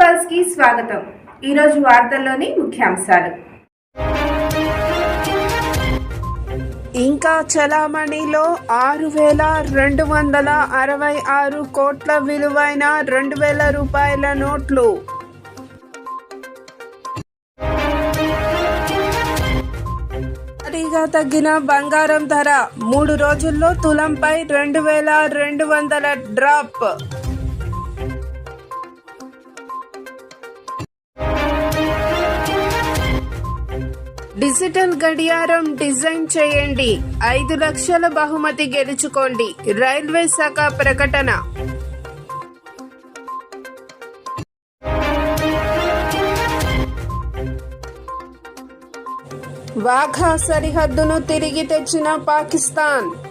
పల్స్కి స్వాగతం. ఈరోజు వార్తల్లోని ముఖ్యాంశాలు. ఇంకా చలామణిలో ఆరు వేల రెండు వందల అరవై ఆరు కోట్ల విలువైన రెండు వేల రూపాయల నోట్లు. భారీగా తగ్గిన బంగారం ధర. మూడు రోజుల్లో తులంపై రెండు వేల రెండు వందల డ్రాప్. డిజిటల్ గడియారం డిజైన్ చేయండి. ఐదు లక్షల బహుమతి గెలుచుకోండి. రైల్వే శాఖ ప్రకటన. వాఘా సరిహద్దును తిరిగి తెచ్చిన Pakistan.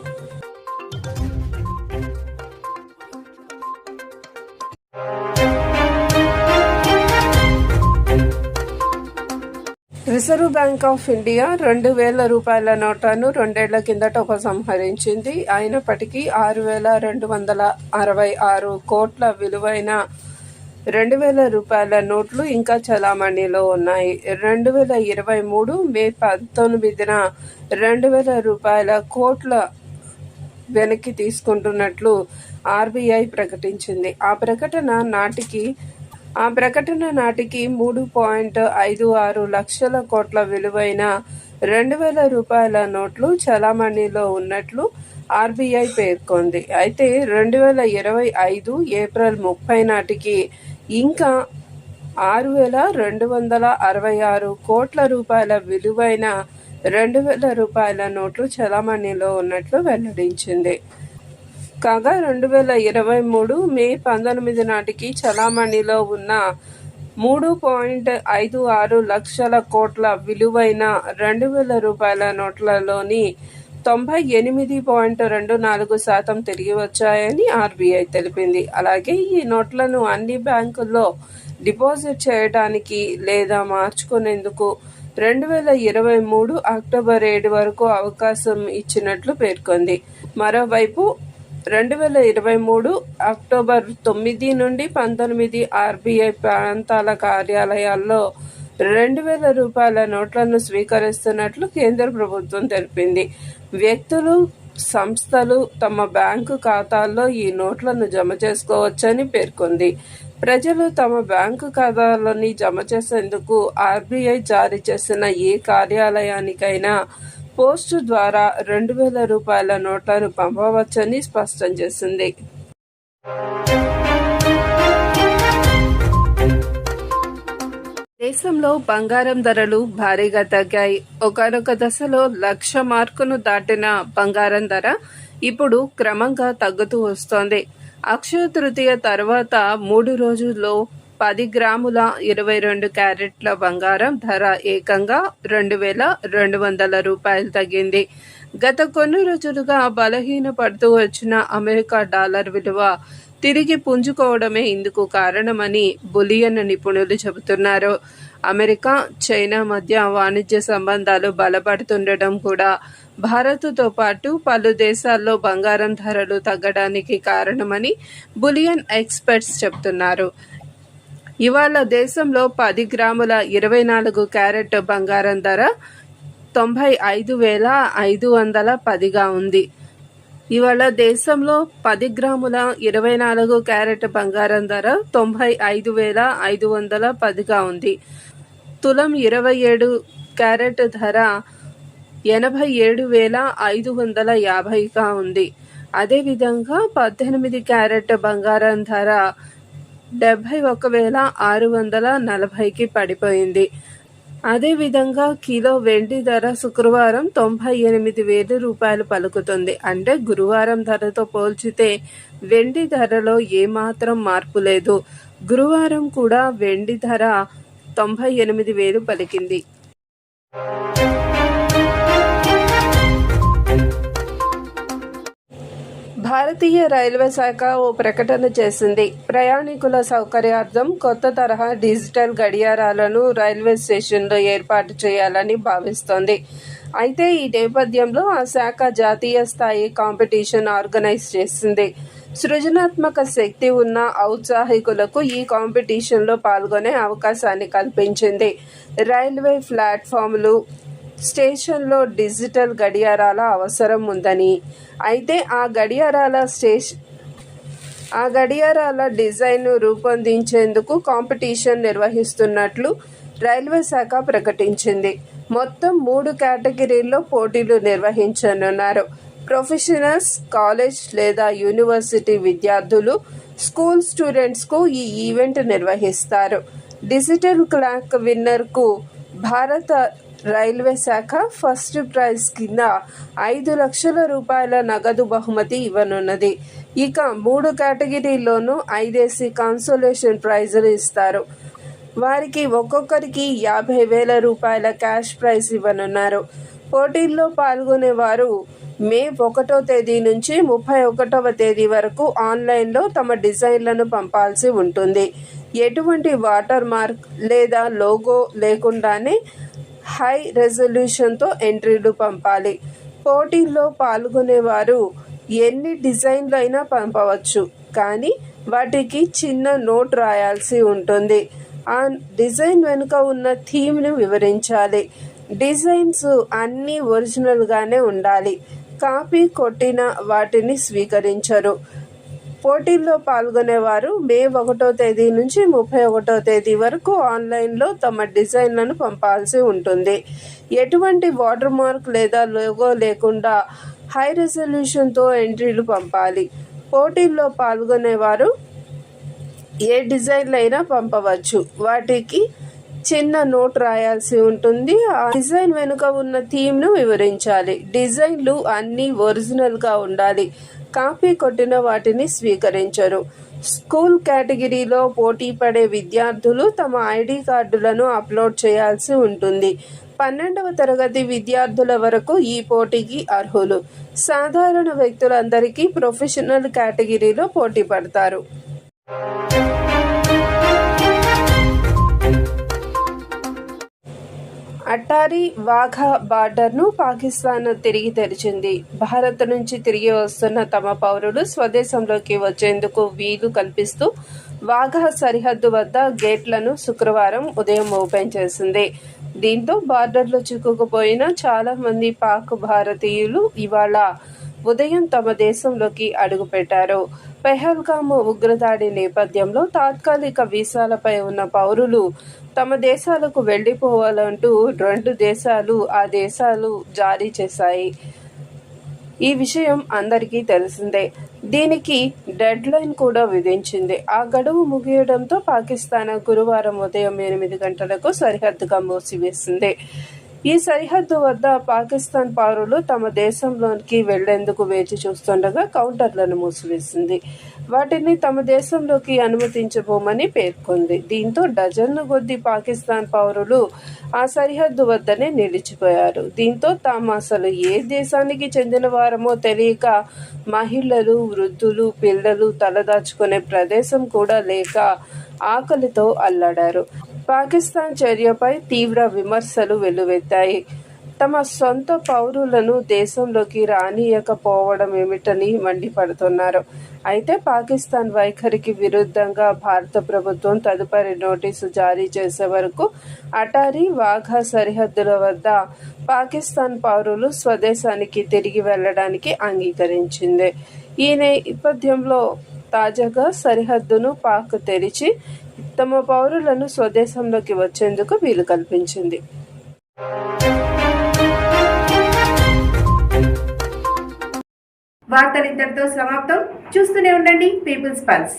Reserve Bank of India రెండు వేల రూపాయల నోట్లను రెండేళ్ళ కిందట ఉపసంహరించింది. అయినప్పటికీ ఆరు వేల రెండు వందల అరవై ఆరు కోట్ల విలువైన రెండు వేల రూపాయల నోట్లు ఇంకా చలామణిలో ఉన్నాయి. రెండు వేల ఇరవై మూడు మే పంతొమ్మిదిన రెండు వేల రూపాయల కోట్ల వెనక్కి తీసుకుంటున్నట్లు ఆర్బీఐ ప్రకటించింది. ఆ ప్రకటన నాటికి ఆ ప్రకటన నాటికి మూడు పాయింట్ ఐదు ఆరు లక్షల కోట్ల విలువైన రెండు వేల రూపాయల నోట్లు చలామణిలో ఉన్నట్లు ఆర్బీఐ పేర్కొంది. అయితే రెండు వేల ఇరవై ఐదు ఏప్రిల్ ముప్పై నాటికి ఇంకా ఆరు వేల రెండు వందల అరవై ఆరు కోట్ల రూపాయల విలువైన రెండు వేల రూపాయల నోట్లు చలామణిలో ఉన్నట్లు వెల్లడించింది. కాగా రెండు వేల ఇరవై మూడు మే పంతొమ్మిది నాటికి చలామణిలో ఉన్న మూడు పాయింట్ ఐదు ఆరు లక్షల కోట్ల విలువైన రెండు వేల రూపాయల నోట్లలోని తొంభై ఎనిమిది పాయింట్ రెండు నాలుగు శాతం తిరిగి వచ్చాయని ఆర్బీఐ తెలిపింది. అలాగే ఈ నోట్లను అన్ని బ్యాంకుల్లో డిపాజిట్ చేయడానికి లేదా మార్చుకునేందుకు రెండు వేల ఇరవై మూడు అక్టోబర్ ఏడు వరకు అవకాశం ఇచ్చినట్లు పేర్కొంది. మరోవైపు రెండు వేల ఇరవై మూడు అక్టోబర్ తొమ్మిది నుండి పంతొమ్మిది ఆర్బీఐ ప్రాంతాల కార్యాలయాల్లో రెండు వేల రూపాయల నోట్లను స్వీకరిస్తున్నట్లు కేంద్ర ప్రభుత్వం తెలిపింది. వ్యక్తులు సంస్థలు తమ బ్యాంకు ఖాతాల్లో ఈ నోట్లను జమ చేసుకోవచ్చని పేర్కొంది. ప్రజలు తమ బ్యాంకు ఖాతాలోని జమ చేసేందుకు ఆర్బీఐ జారీ చేసిన ఏ కార్యాలయానికైనా పోస్టు ద్వారా రెండు వేల రూపాయల నోట్లను పంపవచ్చని స్పష్టం చేసింది. దేశంలో బంగారం ధరలు భారీగా తగ్గాయి. ఒకనొక దశలో లక్ష మార్కును దాటిన బంగారం ధర ఇప్పుడు క్రమంగా తగ్గుతూ వస్తోంది. అక్షయ తృతీయ తర్వాత మూడు రోజుల్లో పది గ్రాముల ఇరవై రెండు క్యారెట్ల బంగారం ధర ఏకంగా రెండు వేల రెండు వందల రూపాయలు తగ్గింది. గత కొన్ని రోజులుగా బలహీన పడుతూ వచ్చిన అమెరికా డాలర్ విలువ తిరిగి పుంజుకోవడమే ఇందుకు కారణమని బులియన్ నిపుణులు చెబుతున్నారు. అమెరికా చైనా మధ్య వాణిజ్య సంబంధాలు బలపడుతుండటం కూడా భారత్తో పాటు పలు దేశాల్లో బంగారం ధరలు తగ్గడానికి కారణమని బులియన్ ఎక్స్పర్ట్స్ చెబుతున్నారు. ఇవాళ దేశంలో పది గ్రాముల ఇరవై నాలుగు క్యారెట్ బంగారం ధర తొంభై ఐదు వేల ఐదు వందల పదిగా ఉంది. ఇవాళ దేశంలో పది గ్రాముల ఇరవై నాలుగు క్యారెట్ బంగారం ధర తొంభై ఐదు వేల ఐదు వందల పదిగా ఉంది. తులం ఇరవై ఏడు క్యారెట్ ధర ఎనభై ఏడు వేల ఐదు వందల యాభైగా ఉంది. అదేవిధంగా పద్దెనిమిది క్యారెట్ బంగారం ధర డెబ్భై ఒక వేల ఆరు వందల నలభైకి పడిపోయింది. అదేవిధంగా కిలో వెండి ధర శుక్రవారం తొంభై ఎనిమిది వేల రూపాయలు పలుకుతుంది. అంటే గురువారం ధరతో పోల్చితే వెండి ధరలో ఏమాత్రం మార్పు లేదు. గురువారం కూడా వెండి ధర తొంభై ఎనిమిది వేలు పలికింది. భారతీయ రైల్వే శాఖ ఓ ప్రకటన చేసింది. ప్రయాణికుల సౌకర్యార్థం కొత్త తరహా డిజిటల్ గడియారాలను రైల్వే స్టేషన్లో ఏర్పాటు చేయాలని భావిస్తోంది. అయితే ఈ నేపథ్యంలో ఆ శాఖ జాతీయ స్థాయి కాంపిటీషన్ ఆర్గనైజ్ చేసింది. సృజనాత్మక శక్తి ఉన్న ఔత్సాహికులకు ఈ కాంపిటీషన్లో పాల్గొనే అవకాశాన్ని కల్పించింది. రైల్వే ప్లాట్ఫామ్లు స్టేషన్లో డిజిటల్ గడియారాల అవసరం ఉందని. అయితే ఆ గడియారాల స్టేషన్ ఆ గడియారాల డిజైన్ను రూపొందించేందుకు కాంపిటీషన్ నిర్వహిస్తున్నట్లు రైల్వే శాఖ ప్రకటించింది. మొత్తం మూడు కేటగిరీల్లో పోటీలు నిర్వహించనున్నారు. ప్రొఫెషనల్స్ కాలేజ్ లేదా యూనివర్సిటీ విద్యార్థులు స్కూల్ స్టూడెంట్స్కు ఈ ఈవెంట్ నిర్వహిస్తారు. డిజిటల్ క్లాక్ విన్నర్కు భారత రైల్వే శాఖ ఫస్ట్ ప్రైజ్ కింద ఐదు లక్షల రూపాయల నగదు బహుమతి ఇవ్వనున్నది. ఇక మూడు కేటగిరీల్లోనూ ఐదేసి కాన్సోలేషన్ ప్రైజులు ఇస్తారు. వారికి ఒక్కొక్కరికి యాభై వేల రూపాయల క్యాష్ ప్రైజ్ ఇవ్వనున్నారు. పోటీల్లో పాల్గొనేవారు మే ఒకటో తేదీ నుంచి ముప్పై ఒకటవ తేదీ వరకు ఆన్లైన్లో తమ డిజైన్లను పంపాల్సి ఉంటుంది. ఎటువంటి వాటర్ మార్క్ లేదా లోగో లేకుండానే హై రెజల్యూషన్తో ఎంట్రీలు పంపాలి. పోటీల్లో పాల్గొనేవారు ఎన్ని డిజైన్లు అయినా పంపవచ్చు. కానీ వాటికి చిన్న నోట్ రాయాల్సి ఉంటుంది. ఆ డిజైన్ వెనుక ఉన్న థీమ్ను వివరించాలి. డిజైన్స్ అన్నీ ఒరిజినల్గానే ఉండాలి. కాపీ కొట్టిన వాటిని స్వీకరించరు. పోటీల్లో పాల్గొనేవారు మే ఒకటో తేదీ నుంచి ముప్పై ఒకటో తేదీ వరకు ఆన్లైన్లో తమ డిజైన్లను పంపాల్సి ఉంటుంది. ఎటువంటి వాటర్ మార్క్ లేదా లోగో లేకుండా హై రెజల్యూషన్తో ఎంట్రీలు పంపాలి. పోటీల్లో పాల్గొనేవారు ఏ డిజైన్లు అయినా పంపవచ్చు. వాటికి చిన్న నోట్ రాయాల్సి ఉంటుంది. ఆ డిజైన్ వెనుక ఉన్న థీమ్ను వివరించాలి. డిజైన్లు అన్నీ ఒరిజినల్గా ఉండాలి. కాపీ కొట్టిన వాటిని స్వీకరించరు. స్కూల్ కేటగిరీలో పోటీ పడే విద్యార్థులు తమ ఐడి కార్డులను అప్లోడ్ చేయాల్సి ఉంటుంది. పన్నెండవ తరగతి విద్యార్థుల వరకు ఈ పోటీకి అర్హులు. సాధారణ వ్యక్తులందరికీ ప్రొఫెషనల్ కేటగిరీలో పోటీ పడతారు. అటారీ వాఘా బార్డర్ను పాకిస్తాన్ తిరిగి తెరిచింది. భారత్ నుంచి తిరిగి వస్తున్న తమ పౌరులు స్వదేశంలోకి వచ్చేందుకు వీలు కల్పిస్తూ వాఘా సరిహద్దు వద్ద గేట్లను శుక్రవారం ఉదయం ఓపెన్ చేసింది. దీంతో బార్డర్లో చిక్కుకుపోయిన చాలా మంది పాక్ భారతీయులు ఇవాళ ఉదయం తమ దేశంలోకి అడుగుపెట్టారు. పెహల్గామ్ ఉగ్రదాడి నేపథ్యంలో తాత్కాలిక వీసాలపై ఉన్న పౌరులు తమ దేశాలకు వెళ్ళిపోవాలంటూ రెండు దేశాలు ఆ దేశాలు జారీ చేశాయి. ఈ విషయం అందరికీ తెలిసిందే. దీనికి డెడ్ లైన్ కూడా విధించింది. ఆ గడువు ముగియడంతో పాకిస్తాన్ గురువారం ఉదయం ఎనిమిది గంటలకు సరిహద్దుగా మూసివేసింది. ఈ సరిహద్దు వద్ద పాకిస్తాన్ పౌరులు తమ దేశంలోకి వెళ్ళేందుకు వేచి చూస్తుండగా కౌంటర్లను మూసివేసింది. వాటిని తమ దేశంలోకి అనుమతించబోమని పేర్కొంది. దీంతో డజన్ల కొద్ది పాకిస్తాన్ పౌరులు ఆ సరిహద్దు వద్దనే నిలిచిపోయారు. దీంతో తాము అసలు ఏ దేశానికి చెందిన వారమో తెలియక మహిళలు వృద్ధులు పిల్లలు తలదాచుకునే ప్రదేశం కూడా లేక ఆకలితో అల్లాడారు. పాకిస్తాన్ చర్యపై తీవ్ర విమర్శలు వెల్లువెత్తాయి. తమ సొంత పౌరులను దేశంలోకి రానియకపోవడం ఏమిటని మండిపడుతున్నారు. అయితే పాకిస్తాన్ వైఖరికి విరుద్ధంగా భారత ప్రభుత్వం తదుపరి నోటీసు జారీ చేసే వరకు అటారీ వాఘా సరిహద్దుల వద్ద పాకిస్తాన్ పౌరులు స్వదేశానికి తిరిగి వెళ్ళడానికి అంగీకరించింది. ఈ నేపథ్యంలో తాజాగా సరిహద్దును పాక్ తెరిచి తమ పౌరులను స్వదేశంలోకి వచ్చేందుకు వీలు కల్పించింది. వార్తలు ఇంతటితో సమాప్తం. చూస్తూనే ఉండండి పీపుల్స్ పల్స్.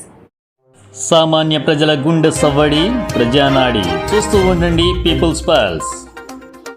సామాన్య ప్రజల గుండె సవ్వడి ప్రజానాడి. చూస్తూ ఉండండి పీపుల్స్ పల్స్.